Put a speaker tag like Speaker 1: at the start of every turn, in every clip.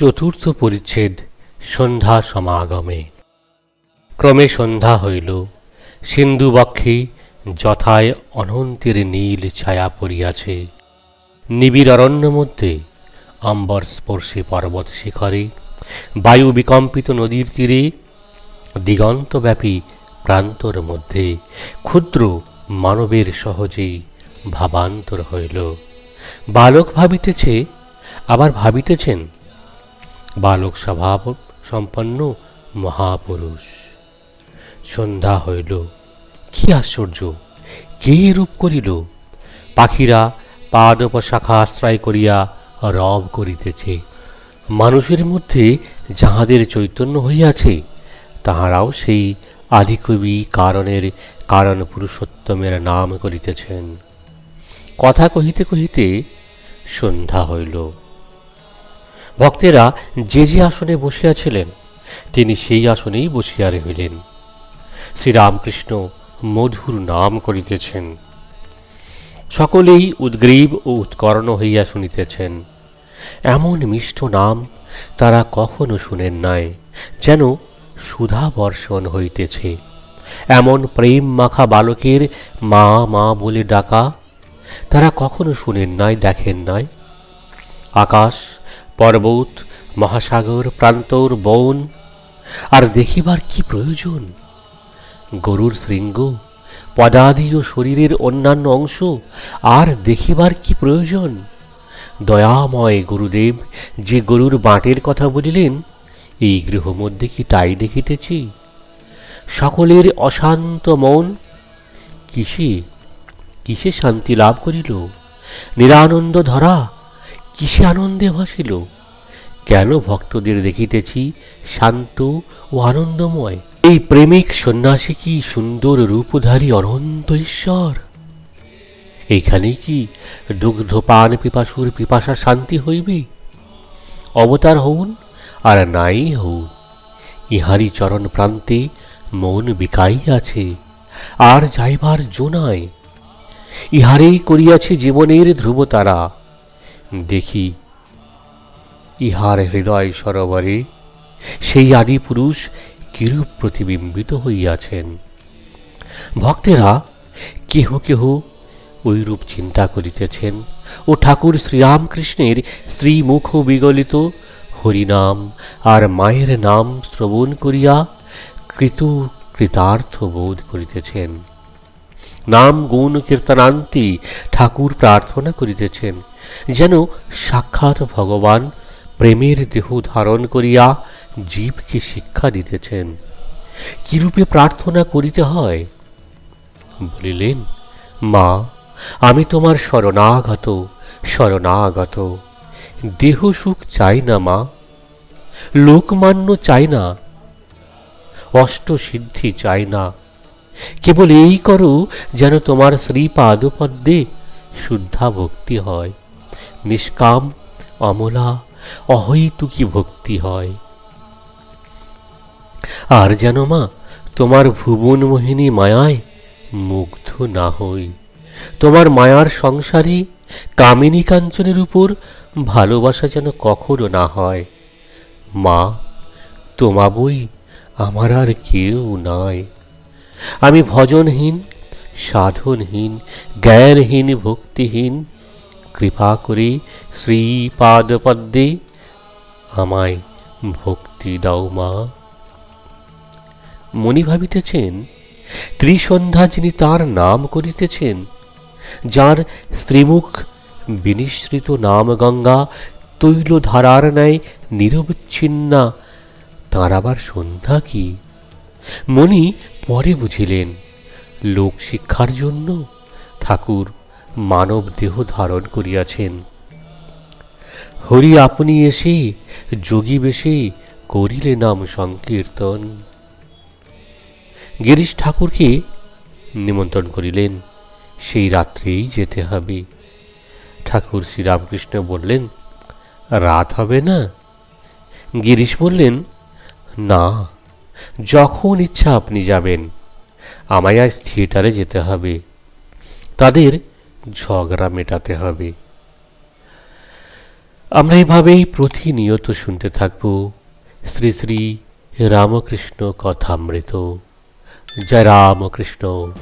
Speaker 1: চতুর্থ পরিচ্ছেদ, সন্ধ্যা সমাগমে। ক্রমে সন্ধ্যা হইল। সিন্ধুবক্ষে যথায় অনন্তের নীল ছায়া পড়িয়াছে। নিবিড় অরণ্য মধ্যে আম্বর স্পর্শে পর্বত শিখরে, বায়ু বিকম্পিত নদীর তীরে, দিগন্তব্যাপী প্রান্তর মধ্যে ক্ষুদ্র মানবের সহজেই ভাবান্তর হইল। বালক ভাবিতেছে, আবার ভাবিতেছেন বালক স্বভাব সম্পন্ন মহাপুরুষ। সন্ধ্যা হইল, কি আশ্চর্য, কে রূপ করিল? পাখিরা পাদপশাখা আশ্রয় করিয়া রব করিতেছে। মানুষের মধ্যে যাহাদের চৈতন্য হইয়াছে, তাহারাও সেই আদিকবি কারণের কারণ পুরুষোত্তমের নাম করিতেছেন। কথা কহিতে কহিতে সন্ধ্যা হইল। ভক্তেরা যে যে আসনে বসিয়াছিলেন তিনি সেই আসনেই বসিয়া রহিলেন। শ্রীরামকৃষ্ণ মধুর নাম করিতেছেন। সকলেই উদ্গ্রীব ও উৎকর্ণ হইয়া শুনিতেছেন। এমন মিষ্ট নাম তারা কখনো শুনেন নাই, যেন সুধা বর্ষণ হইতেছে। এমন প্রেম মাখা বালকের মা মা বলে ডাকা তারা কখনো শুনেন নাই, দেখেন নাই। আকাশ পর্বত, মহাসাগর, প্রান্তর, বন। আর দেখিবার কি প্রয়োজন? গরুর শৃঙ্গ পদাদি ও শরীরের অন্যান্য অংশ, আর দেখিবার কি প্রয়োজন? দয়াময় গুরুদেব যে গরুর বাঁটের কথা বলিলেন, এই গৃহ মধ্যে কি তাই দেখিতেছি? সকলের অশান্ত মন কিসে কিসে শান্তি লাভ করিল? নিরানন্দ ধরা কিসে আনন্দে ভাসিল? কেন ভক্তদের দেখিতেছি শান্ত ও আনন্দময়? এই প্রেমিক সন্ন্যাসী কি সুন্দর রূপধারী অনন্ত ঈশ্বর? এইখানে কি দুগ্ধপান পিপাসুর পিপাসা শান্তি হইবে? অবতার হউন আর নাই হউন ইহারি চরণ প্রান্তে মন বিকাইয়াছে আর যাইবার জোনায় ইহারেই করিয়াছে জীবনের ধ্রুবতারা দেখি ইহার হৃদয় সরোবরে সেই আদি পুরুষ কিরূপ প্রতিবিম্বিত হইয়াছেন? ভক্তেরা কেহ কেহ ওইরূপ চিন্তা করিতেছেন ও ঠাকুর শ্রীরামকৃষ্ণের শ্রীমুখ বিগলিত হরিনাম আর মায়ের নাম শ্রবণ করিয়া কৃত কৃতার্থ বোধ করিতেছেন। নাম, গুণ, কীর্তনান্তি ঠাকুর প্রার্থনা করিতেছেন। যেন সাক্ষাৎ ভগবান প্রেমের দেহ ধারণ করিয়া জীবকে শিক্ষা দিতেছেন। কিরূপে প্রার্থনা করিতে হয়? বলিলেন, মা, আমি তোমার শরণাগত শরণাগত। দেহ সুখ চাই না, মা। লোকমান্য চাই না। অষ্টসিদ্ধি চাই না। কেবল এই করো যেন তোমার শ্রীপাদপদ্মে শুদ্ধা ভক্তি হয়। নিষ্কাম, অমলা, অহৈতুকী ভক্তি হয়। আর যেন মা, তোমার ভুবন মোহিনী মায়ায় মুগ্ধ না হই। তোমার মায়ার সংসারে কামিনী কাঞ্চনের উপর ভালোবাসা যেন কখনো না হয়। মা, তোমা বই আমার আর কেউ নাই। আমি ভজনহীন, সাধনহীন, জ্ঞানহীন, ভক্তিহীন কৃপা করে, শ্রীপাদপদ্মে আমায় ভক্তি দাও মা। মনি ভাবিতেছেন, ত্রিসন্ধ্যা যিনি তার নাম করিতেছেন, যার শ্রীমুখ বিনিশ্রিত নাম গঙ্গা তৈল ধারার ন্যায় নিরবচ্ছিন্না, তাঁর আবার সন্ধ্যা কি? মণি পরে বুঝিলেন, লোক শিক্ষার জন্য ঠাকুর মানব দেহ ধারণ করিয়াছেন। হরি আপনি এসে যোগী বেশে করিলে নাম সংকীর্তন। গিরিশ ঠাকুরকে নিমন্ত্রণ করিলেন, সেই রাত্রেই যেতে হবে। ঠাকুর শ্রীরামকৃষ্ণ বললেন, রাত হবে না? গিরিশ বললেন, না, যখন ইচ্ছা আপনি যাবেন। আমায় আজ থিয়েটারে যেতে হবে। তাদের ঝগড়া মেটাতে হবে। আমরা এভাবেই প্রতিনিয়ত শুনতে থাকব শ্রী শ্রী রামকৃষ্ণ কথামৃত। জয় রামকৃষ্ণ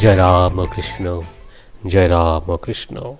Speaker 1: জয় রামকৃষ্ণ জয় রামকৃষ্ণ।